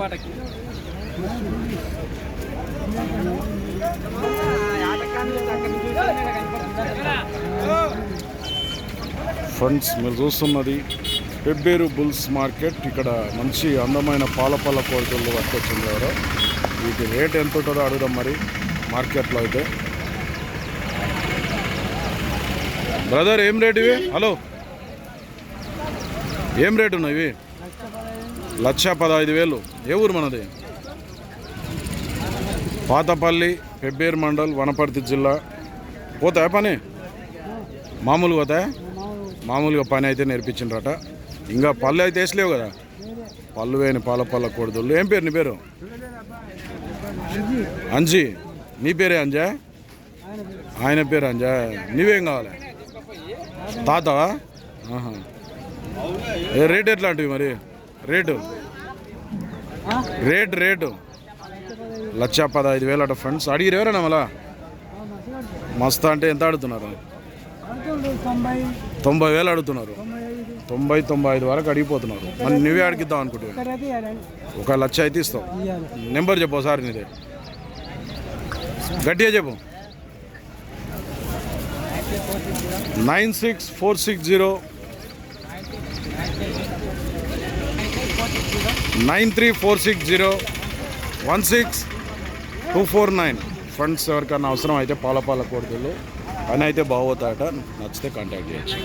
బాటకి friends మీరు చూస్తున్నది Pebbair bulls market. ఇక్కడ మంచి అందమైన పాల పాల కోరికలు పట్టుకొచ్చింది ఎవరో. వీటి రేట్ ఎంత ఉంటుందో అడుగుదాం మరి మార్కెట్లో అయితే. బ్రదర్ ఏం రేట్ ఇవి? హలో ఏం రేట్ ఉన్నాయి ఇవి? లక్ష పదహైదు వేలు. ఏ ఊరు మనది? పాతపల్లి పెబ్బేరు మండల్ వనపర్తి జిల్లా. పోతాయా పని? మామూలుగా పోతాయా? మామూలుగా పని అయితే నేర్పించిండ్రట. ఇంకా పళ్ళు అయితే వేసలేవు కదా. పళ్ళు వేయని పాల పళ్ళ కొడుదుళ్ళు ఏం పేరు నీ పేరు? అంజీ. నీ పేరే అంజా? ఆయన పేరు అంజా. నీవేం కావాలి? తాతవా? రేట్ ఎట్లాంటివి మరి? రేటు? Rate rate. లక్ష పదహైదు వేలు అట ఫ్రెండ్స్ అడిగిరు ఎవరైనా మళ్ళా? మస్తు అంటే ఎంత అడుగుతున్నారు? తొంభై వేలు అడుగుతున్నారు. తొంభై తొంభై ఐదు వరకు అడిగిపోతున్నారు. మరి నువ్వే అడిగిద్దాం అనుకుంటున్నావు. ఒక లక్ష అయితే ఇస్తావు. నెంబర్ చెప్పు సార్ నీదే. గట్టిగా చెప్పు. Nine six four six zero nine three four six zero one six two four nine. Friends ఎవరికైనా అవసరం అయితే పాల పాల పని అయితే బాగోతాయట. నచ్చితే కాంటాక్ట్ చేయొచ్చు.